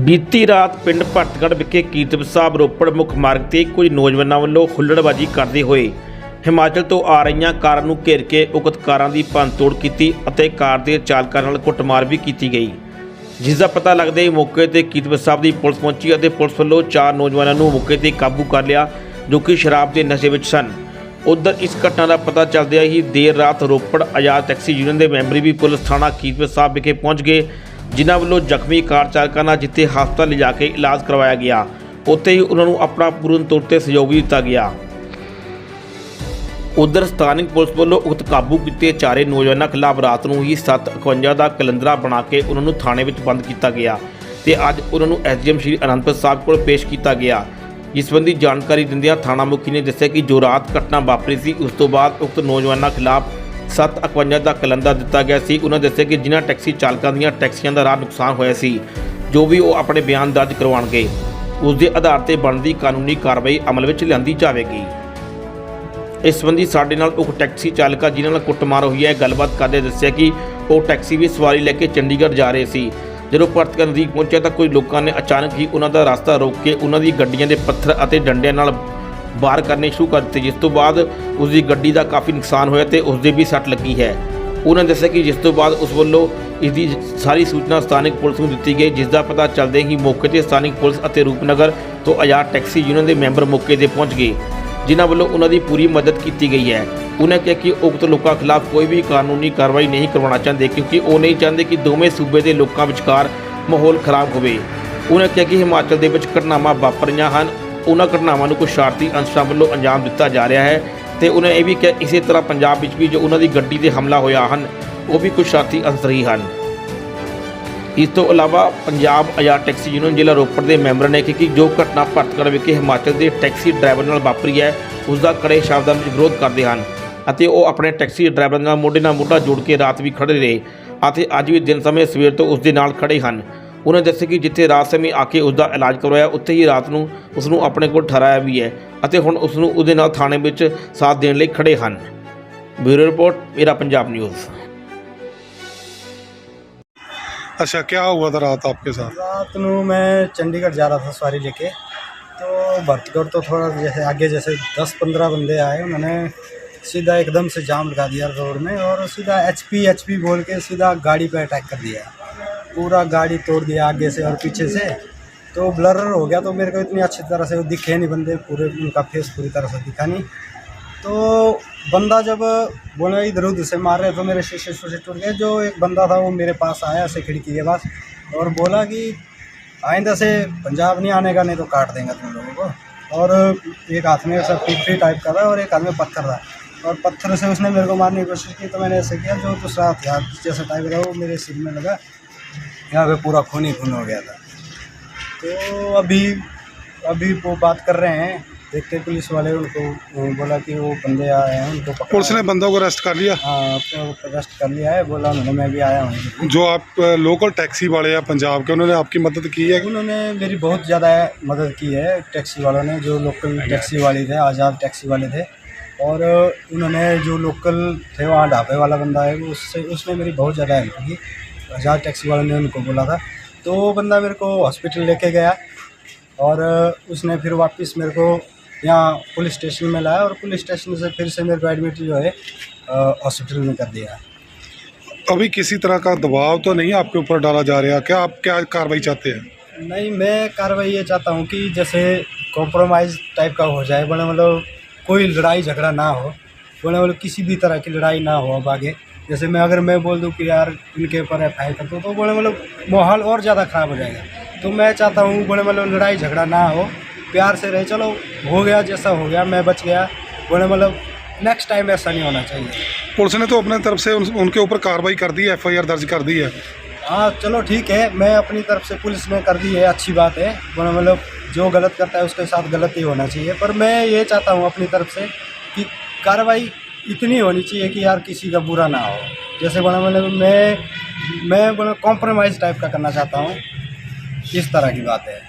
ਬੀਤੀ ਰਾਤ ਪਿੰਡ ਭੱਟਗੜ੍ਹ ਵਿਖੇ ਕੀਰਤਪੁਰ ਸਾਹਿਬ ਰੋਪੜ ਮੁੱਖ ਮਾਰਗ ਤੇ ਕੁਝ ਨੌਜਵਾਨਾਂ ਵੱਲੋਂ ਹੁੱਲੜਬਾਜੀ ਕਰਦੇ ਹੋਏ ਹਿਮਾਚਲ ਤੋਂ ਆ ਰਹੀਆਂ ਕਾਰਾਂ ਨੂੰ ਘੇਰ ਕੇ ਉਕਤ ਕਾਰਾਂ ਦੀ ਭੰਨਤੋੜ ਕੀਤੀ ਅਤੇ ਕਾਰ ਦੇ ਚਾਲਕਾਂ ਨਾਲ ਕੁੱਟਮਾਰ ਵੀ ਕੀਤੀ ਗਈ। ਜਿਸ ਦਾ ਪਤਾ ਲੱਗਦੇ ਹੀ ਮੌਕੇ ਤੇ ਕੀਰਤਨ ਸਾਹਿਬ ਦੀ ਪੁਲਿਸ ਪਹੁੰਚੀ ਅਤੇ ਪੁਲਿਸ ਵੱਲੋਂ ਚਾਰ ਨੌਜਵਾਨਾਂ ਨੂੰ ਮੌਕੇ ਤੇ ਕਾਬੂ ਕਰ ਲਿਆ, ਜੋ ਕਿ ਸ਼ਰਾਬ ਦੇ ਨਸ਼ੇ ਵਿੱਚ ਸਨ। ਉਧਰ ਇਸ ਘਟਨਾ ਦਾ ਪਤਾ ਚੱਲਦਿਆਂ ਹੀ ਦੇਰ ਰਾਤ ਰੋਪੜ ਆਜ਼ਾਦ ਟੈਕਸੀ ਯੂਨੀਅਨ ਦੇ ਮੈਂਬਰੀ ਵੀ ਪੁਲਿਸ ਥਾਣਾ ਕੀਰਤਨ ਸਾਹਿਬ ਵਿਖੇ ਪਹੁੰਚ ਗਏ ਜਿਨ੍ਹਾਂ ਵੱਲੋਂ ਜ਼ਖਮੀ ਕਾਰ ਚਾਲਕਾਂ ਨਾਲ ਜਿੱਥੇ ਹਸਪਤਾਲ ਲਿਜਾ ਕੇ ਇਲਾਜ ਕਰਵਾਇਆ ਗਿਆ, ਉੱਥੇ ਹੀ ਉਹਨਾਂ ਨੂੰ ਆਪਣਾ ਪੂਰਨ ਤੌਰ ਤੇ ਸਹਿਯੋਗ ਵੀ ਦਿੱਤਾ ਗਿਆ। ਉਧਰ ਸਥਾਨਕ ਪੁਲਿਸ ਵੱਲੋਂ ਉਕਤ ਕਾਬੂ ਕੀਤੇ ਚਾਰੇ ਨੌਜਵਾਨਾਂ ਖਿਲਾਫ ਰਾਤ ਨੂੰ ਹੀ 751 ਦਾ ਕੈਲੰਡਰਾ ਬਣਾ ਕੇ ਉਹਨਾਂ ਨੂੰ ਥਾਣੇ ਵਿੱਚ ਬੰਦ ਕੀਤਾ ਗਿਆ ਤੇ ਅੱਜ ਉਹਨਾਂ ਨੂੰ ਐਸਡੀਐਮ ਸ਼੍ਰੀ ਅਨੰਦਪੁਰ ਸਾਹਿਬ ਕੋਲ ਪੇਸ਼ ਕੀਤਾ ਗਿਆ। ਇਸ ਸੰਬੰਧੀ ਜਾਣਕਾਰੀ ਦਿੰਦਿਆਂ ਥਾਣਾ ਮੁਖੀ ਨੇ ਦੱਸਿਆ ਕਿ ਜੋ ਰਾਤ ਘਟਨਾ ਵਾਪਰੀ ਸੀ, ਉਸ ਤੋਂ ਬਾਅਦ ਉਕਤ ਨੌਜਵਾਨਾਂ ਖਿਲਾਫ 751 ਦਾ ਕੈਲੰਡਰ ਦਿੱਤਾ ਗਿਆ ਸੀ। ਉਹਨਾਂ ਦੱਸਿਆ ਕਿ ਜਿਨ੍ਹਾਂ ਟੈਕਸੀ ਚਾਲਕਾਂ ਦੀਆਂ ਟੈਕਸੀਆਂ ਦਾ ਰਾਹ ਨੁਕਸਾਨ ਹੋਇਆ ਸੀ, ਜੋ ਵੀ ਉਹ ਆਪਣੇ ਬਿਆਨ ਦਰਜ ਕਰਵਾਉਣਗੇ, ਉਸ ਦੇ ਆਧਾਰ ਤੇ ਬਣਦੀ ਕਾਨੂੰਨੀ ਕਾਰਵਾਈ ਅਮਲ ਵਿੱਚ ਲਿਆਂਦੀ ਜਾਵੇਗੀ। ਇਸ ਸੰਬੰਧੀ ਸਾਡੇ ਨਾਲ ਉਹ ਟੈਕਸੀ ਚਾਲਕਾ ਜਿਨ੍ਹਾਂ ਨਾਲ ਕੁੱਟਮਾਰ ਹੋਈ ਹੈ। ਗੱਲਬਾਤ ਕਰਦੇ ਦੱਸਿਆ ਕਿ ਉਹ ਟੈਕਸੀ ਵੀ ਸਵਾਰੀ ਲੈ ਕੇ ਚੰਡੀਗੜ੍ਹ ਜਾ ਰਹੇ ਸੀ। ਜਦੋਂ ਭਰਤਕਾ ਨਜ਼ਦੀਕ ਪਹੁੰਚਿਆ ਤਾਂ ਕੁਝ ਲੋਕਾਂ ਨੇ ਅਚਾਨਕ ਹੀ ਉਹਨਾਂ ਦਾ ਰਸਤਾ ਰੋਕ ਕੇ ਉਹਨਾਂ ਦੀ ਗੱਡੀਆਂ ਦੇ ਪੱਥਰ ਅਤੇ ਡੰਡਿਆਂ ਨਾਲ ਬਾਹਰ ਕਰਨੇ ਸ਼ੁਰੂ ਕਰ ਦਿੱਤੇ, ਜਿਸ ਤੋਂ ਬਾਅਦ ਉਸ ਦੀ ਗੱਡੀ ਦਾ ਕਾਫੀ ਨੁਕਸਾਨ ਹੋਇਆ ਤੇ ਉਸ ਦੇ ਵੀ ਸੱਟ ਲੱਗੀ ਹੈ। ਉਹਨਾਂ ਦੱਸਿਆ ਕਿ ਜਿਸ ਤੋਂ ਬਾਅਦ ਉਸ ਵੱਲੋਂ ਇਸ ਦੀ ਸਾਰੀ ਸੂਚਨਾ ਸਥਾਨਕ ਪੁਲਿਸ ਨੂੰ ਦਿੱਤੀ ਗਈ, ਜਿਸ ਦਾ ਪਤਾ ਚੱਲਦੇ ਹੀ ਮੌਕੇ ਤੇ ਸਥਾਨਕ ਪੁਲਿਸ ਅਤੇ ਰੂਪਨਗਰ ਤੋਂ ਆਜ਼ਾਦ ਟੈਕਸੀ ਯੂਨੀਅਨ ਦੇ ਮੈਂਬਰ ਮੌਕੇ ਤੇ ਪਹੁੰਚ ਗਏ, ਜਿਨ੍ਹਾਂ ਵੱਲੋਂ ਉਹਨਾਂ ਦੀ ਪੂਰੀ ਮਦਦ ਕੀਤੀ ਗਈ ਹੈ। ਉਹਨਾਂ ਕਿਹਾ ਕਿ ਉਕਤ ਲੋਕਾਂ ਖਿਲਾਫ ਕੋਈ ਵੀ ਕਾਨੂੰਨੀ ਕਾਰਵਾਈ ਨਹੀਂ ਕਰਵਾਉਣਾ ਚਾਹੁੰਦੇ, ਕਿਉਂਕਿ ਉਹ ਨਹੀਂ ਚਾਹੁੰਦੇ ਕਿ ਦੋਵੇਂ ਸੂਬੇ ਦੇ ਲੋਕਾਂ ਵਿਚਕਾਰ ਮਾਹੌਲ ਖਰਾਬ ਹੋਵੇ। ਉਹਨਾਂ ਕਿਹਾ ਕਿ ਹਿਮਾਚਲ ਦੇ ਵਿੱਚ ਘਟਨਾਵਾਂ ਵਾਪਰੀਆਂ ਹਨ ਉਹਨਾਂ ਘਟਨਾਵਾਂ ਨੂੰ ਕੁਝ ਸ਼ਰਾਰਤੀ ਅੰਸਰਾਂ ਵੱਲੋਂ ਅੰਜਾਮ ਦਿੱਤਾ ਜਾ ਰਿਹਾ ਹੈ ਤੇ ਉਹਨਾਂ ਇਹ ਵੀ ਕਿਹਾ ਇਸੇ ਤਰ੍ਹਾਂ ਪੰਜਾਬ ਵਿੱਚ ਵੀ ਜੋ ਉਹਨਾਂ ਦੀ ਗੱਡੀ ਤੇ ਹਮਲਾ ਹੋਇਆ ਹਨ, ਉਹ ਵੀ ਕੁਝ ਸ਼ਰਾਰਤੀ ਅੰਸਰ ਹੀ ਹਨ। ਇਸ ਤੋਂ ਇਲਾਵਾ ਪੰਜਾਬ ਆਜ਼ਾਦ ਟੈਕਸੀ ਯੂਨੀਅਨ ਜ਼ਿਲ੍ਹਾ ਰੋਪੜ ਦੇ ਮੈਂਬਰ ਨੇ ਕਿਹਾ ਕਿ ਜੋ ਘਟਨਾ ਭਰਤਗੜ੍ਹ ਵਿਖੇ ਹਿਮਾਚਲ ਦੇ ਟੈਕਸੀ ਡਰਾਈਵਰ ਨਾਲ ਵਾਪਰੀ ਹੈ ਉਸ ਦਾ ਕੜੇ ਸ਼ਬਦਾਂ ਵਿੱਚ ਵਿਰੋਧ ਕਰਦੇ ਹਨ ਅਤੇ ਉਹ ਆਪਣੇ ਟੈਕਸੀ ਡਰਾਈਵਰ ਨਾਲ ਮੋਢੇ ਨਾਲ ਮੋਢਾ ਜੋੜ ਕੇ ਰਾਤ ਵੀ ਖੜੇ ਰਹੇ ਅਤੇ ਅੱਜ ਵੀ ਦਿਨ ਸਮੇਂ ਸਵੇਰ ਤੋਂ ਉਸ ਦੇ ਨਾਲ ਖੜੇ ਹਨ। ਉਹਨਾਂ ਦੱਸਿਆ ਕਿ ਜਿੱਥੇ ਰਾਤ ਸਮੇਂ ਆ ਕੇ ਉਸ ਦਾ ਇਲਾਜ ਕਰਵਾਇਆ ਉੱਥੇ ਹੀ ਰਾਤ ਨੂੰ ਉਸ ਨੂੰ ਆਪਣੇ ਕੋਲ ਠਹਿਰਾਇਆ ਵੀ ਹੈ ਅਤੇ ਹੁਣ ਉਸ ਨੂੰ ਉਹਦੇ ਨਾਲ ਥਾਣੇ ਵਿੱਚ ਸਾਥ ਦੇਣ ਲਈ ਖੜੇ ਹਨ ਬਿਊਰੋ ਰਿਪੋਰਟ ਮੇਰਾ ਪੰਜਾਬ ਨਿਊਜ਼ अच्छा क्या हुआ था रात आपके साथ रात ਨੂੰ मैं चंडीगढ़ जा रहा था सवारी लेके तो भरतगढ़ तो थोड़ा जैसे आगे जैसे दस पंद्रह बंदे आए उन्होंने सीधा एकदम से जाम लगा दिया रोड में और सीधा एच पी एच पी बोल के सीधा गाड़ी पे अटैक कर दिया पूरा गाड़ी तोड़ दिया आगे से और पीछे से। तो ब्लर हो गया तो मेरे को इतनी अच्छी तरह से दिखे नहीं बंदे, पूरे उनका फेस पूरी तरह से दिखा नहीं। तो बंदा जब बोला इधर उधर से मार रहे तो मेरे शीशे शीशे टूट गए। जो एक बंदा था वो मेरे पास आया ऐसे खिड़की के पास और बोला कि आइंदा से पंजाब नहीं आने का, नहीं तो काट देंगे तुम लोगों को। और एक हाथ में सब पिपरी टाइप का था और एक हाथ में पत्थर था। और पत्थर से उसने मेरे को मारने की कोशिश की तो मैंने ऐसे किया, जो दूसरा हथियार जैसा टाइप था वो मेरे सिर में लगा। यहाँ पे पूरा खून ही खून हो गया था। तो अभी अभी वो बात कर रहे हैं देखते पुलिस वाले उनको बोला कि वो बंदे आए हैं उनको पुलिस ने बंदों को अरेस्ट कर लिया? हाँ तो अरेस्ट कर लिया है बोला उन्होंने मैं भी आया हूँ। जो आप लोकल टैक्सी वाले हैं पंजाब के उन्होंने आपकी मदद की है? उन्होंने मेरी बहुत ज़्यादा मदद की है टैक्सी वालों ने जो लोकल टैक्सी वाले थे आज़ाद टैक्सी वाले थे। और उन्होंने जो लोकल थे वहाँ ढाबे वाला बंदा है उससे उसने मेरी बहुत ज़्यादा हेल्प की। आज़ाद टैक्सी वालों ने उनको बोला था। तो वो बंदा मेरे को हॉस्पिटल लेके गया और उसने फिर वापस मेरे को यहाँ पुलिस स्टेशन में लाया और पुलिस स्टेशन से फिर से मेरे को एडमिट जो है हॉस्पिटल में कर दिया। अभी किसी तरह का दबाव तो नहीं आपके ऊपर डाला जा रहा? क्या आप क्या कार्रवाई चाहते हैं? नहीं मैं कार्रवाई ये चाहता हूँ कि जैसे कॉम्प्रोमाइज़ टाइप का हो जाए बोले मतलब कोई लड़ाई झगड़ा ना हो बोले मतलब किसी भी तरह की लड़ाई ना हो अब आगे। जैसे मैं अगर मैं बोल दूँ कि यार इनके ऊपर एफ़ आई कर दो तो बोले मतलब माहौल और ज़्यादा ख़राब हो जाएगा। तो मैं चाहता हूँ बोले मतलब लड़ाई झगड़ा ना हो प्यार से रहे। चलो हो गया जैसा हो गया मैं बच गया। बोले मतलब नेक्स्ट टाइम ऐसा नहीं होना चाहिए। पुलिस ने तो अपने तरफ़ से उन, उनके ऊपर कार्रवाई कर दी है एफआईआर दर्ज कर दी है। हाँ चलो ठीक है मैं अपनी तरफ़ से पुलिस ने कर दी है अच्छी बात है। बोले मतलब जो गलत करता है उसके साथ गलत ही होना चाहिए। पर मैं ये चाहता हूँ अपनी तरफ़ से कि कार्रवाई इतनी होनी चाहिए कि यार किसी का बुरा ना हो। जैसे बोला मतलब मैं मैं बोला कॉम्प्रोमाइज़ टाइप का करना चाहता हूँ। इस तरह की बात है।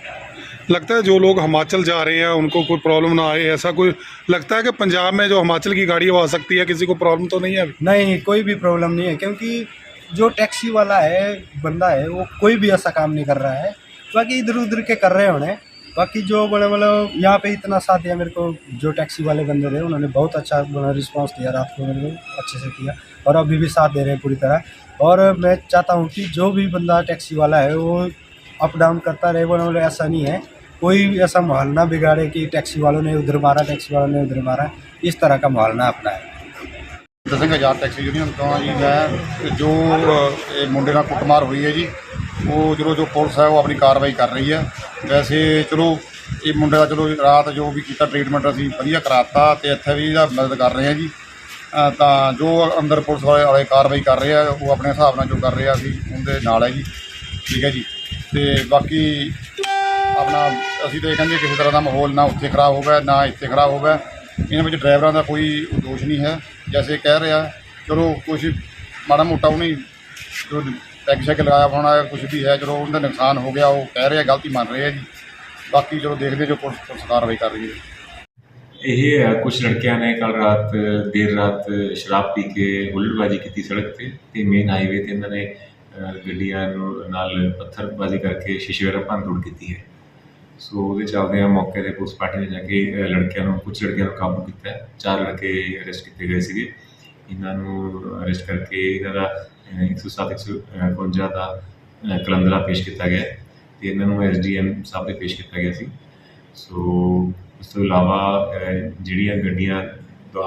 लगता है जो लोग हिमाचल जा रहे हैं उनको कोई प्रॉब्लम ना आए ऐसा कोई लगता है कि पंजाब में जो हिमाचल की गाड़ी वो आ सकती है किसी को प्रॉब्लम तो नहीं है अभी? नहीं कोई भी प्रॉब्लम नहीं है क्योंकि जो टैक्सी वाला है बंदा है वो कोई भी ऐसा काम नहीं कर रहा है। बाकी इधर उधर के कर रहे होने। बाकी जो बड़े बड़े यहाँ पे इतना साथ दिया मेरे को जो टैक्सी वाले बंदे थे उन्होंने बहुत अच्छा रिस्पांस दिया रात को मेरे को अच्छे से किया और अभी भी साथ दे रहे हैं पूरी तरह और मैं चाहता हूँ कि जो भी बंदा टैक्सी वाला है वो अप डाउन करता रहे बड़े बड़े ऐसा नहीं है कोई ऐसा माहौल ना बिगाड़े कि टैक्सी वालों ने उधर मारा टैक्सी वालों ने उधर मारा इस तरह का माहौल ना अपनाए ਦਸਿੰਗ ਆਜ਼ਾਦ ਟੈਕਸੀ ਯੂਨੀਅਨ ਤੋਂ ਆ ਜੀ ਮੈਂ ਜੋ ਅ, ਇਹ ਮੁੰਡੇ ਨਾਲ ਕੁੱਟਮਾਰ ਹੋਈ ਹੈ ਜੀ ਉਹ ਚਲੋ ਜੋ ਪੁਲਿਸ ਹੈ ਉਹ ਆਪਣੀ ਕਾਰਵਾਈ ਕਰ ਰਹੀ ਹੈ। ਵੈਸੇ ਚਲੋ ਇਹ ਮੁੰਡੇ ਦਾ ਚਲੋ ਰਾਤ ਜੋ ਵੀ ਕੀਤਾ ਟ੍ਰੀਟਮੈਂਟ ਅਸੀਂ ਵਧੀਆ ਕਰਾਤਾ ਤੇ ਇੱਥੇ ਵੀ ਇਹਦਾ ਮਦਦ ਕਰ ਰਹੇ ਹਾਂ ਜੀ। ਅ, ਤਾਂ ਜੋ ਅੰਦਰ ਪੁਲਿਸ ਵਾਲੇ ਵਾਲੇ ਕਾਰਵਾਈ ਕਰ ਰਹੇ ਆ ਉਹ ਆਪਣੇ ਹਿਸਾਬ ਨਾਲ ਜੋ ਕਰ ਰਹੇ ਆ ਅਸੀਂ ਉਹਦੇ ਨਾਲ ਹੈ ਜੀ। ਠੀਕ ਹੈ ਜੀ। ਤੇ ਬਾਕੀ ਆਪਣਾ ਅਸੀਂ ਤਾਂ ਇਹ ਕਹਿੰਦੇ ਕਿਸੇ ਤਰ੍ਹਾਂ ਦਾ ਮਾਹੌਲ ਨਾ ਉੱਥੇ ਖਰਾਬ ਹੋਵੇ ਨਾ ਇੱਥੇ ਖਰਾਬ ਹੋਵੇ। ਇਹਨਾਂ ਵਿੱਚ ਡਰਾਈਵਰਾਂ ਦਾ ਕੋਈ ਦੋਸ਼ ਨਹੀਂ ਹੈ। ਜੈਸੇ ਕਹਿ ਰਿਹਾ ਚਲੋ ਕੁਛ ਮਾੜਾ ਮੋਟਾ ਉਹਨੇ ਜੋ ਟੈਗ ਸ਼ੈਗ ਲਗਾਇਆ ਹੋਣਾ ਕੁਝ ਵੀ ਹੈ ਚਲੋ ਉਹਦਾ ਨੁਕਸਾਨ ਹੋ ਗਿਆ ਉਹ ਕਹਿ ਰਿਹਾ ਗਲਤੀ ਮੰਨ ਰਿਹਾ ਜੀ। ਬਾਕੀ ਚਲੋ ਦੇਖਦੇ ਜੋ ਪੁਲਿਸ ਪੁਲਿਸ ਕਾਰਵਾਈ ਕਰ ਰਹੀ ਹੈ। ਇਹ ਕੁਝ ਲੜਕਿਆਂ ਨੇ ਕੱਲ ਰਾਤ ਦੇਰ ਰਾਤ ਸ਼ਰਾਬ ਪੀ ਕੇ ਹੁੱਲੜਬਾਜ਼ੀ ਕੀਤੀ ਸੜਕ ਤੇ ਤੇ ਮੇਨ ਹਾਈਵੇ ਤੇ ਇਹਨਾਂ ਨੇ ਗੱਡੀਆਂ ਨੂੰ ਨਾਲ ਪੱਥਰਬਾਜ਼ੀ ਕਰਕੇ ਸ਼ੀਸ਼ੇ ਵਗੈਰਾ ਭੰਨ ਕੀਤੀ ਹੈ। ਸੋ ਉਹਦੇ ਚੱਲਦੇ ਆ ਮੌਕੇ ਤੇ ਪੁਲਿਸ ਪਾਰਟੀ ਨੇ ਜਾ ਕੇ ਅ, ਲੜਕਿਆਂ ਨੂੰ ਕੁਝ ਲੜਕਿਆਂ ਨੂੰ ਕਾਬੂ ਕੀਤਾ। ਚਾਰ ਲੜਕੇ ਅਰੈਸਟ ਕੀਤੇ ਗਏ ਸੀਗੇ। ਇਹਨਾਂ ਨੂੰ ਅਰੈਸਟ ਕਰਕੇ ਇਹਨਾਂ ਦਾ ਅ, 107 151 ਦਾ ਅ, ਕਲੰਦਰਾ ਪੇਸ਼ ਕੀਤਾ ਗਿਆ ਹੈ ਤੇ ਇਹਨਾਂ ਨੂੰ ਐਸਡੀਐਮ ਸਾਹਿਬ ਦੇ ਪੇਸ਼ ਕੀਤਾ ਗਿਆ ਸੀ। ਸੋ ਇਸ ਤੋਂ ਇਲਾਵਾ ਜਿਹੜੀਆਂ ਗੱਡੀਆਂ ਦਾ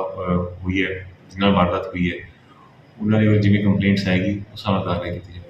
ਹੋਈ ਹੈ ਜਿਨ੍ਹਾਂ ਨਾਲ ਵਾਰਦਾਤ ਹੋਈ ਹੈ ਉਹਨਾਂ ਦੇ ਜਿਵੇਂ ਕੰਪਲੇਂਟਸ ਆਏਗੀ ਉਸ ਹਿਸਾਬ ਨਾਲ ਕਾਰਵਾਈ ਕੀਤੀ ਜਾਵੇਗੀ।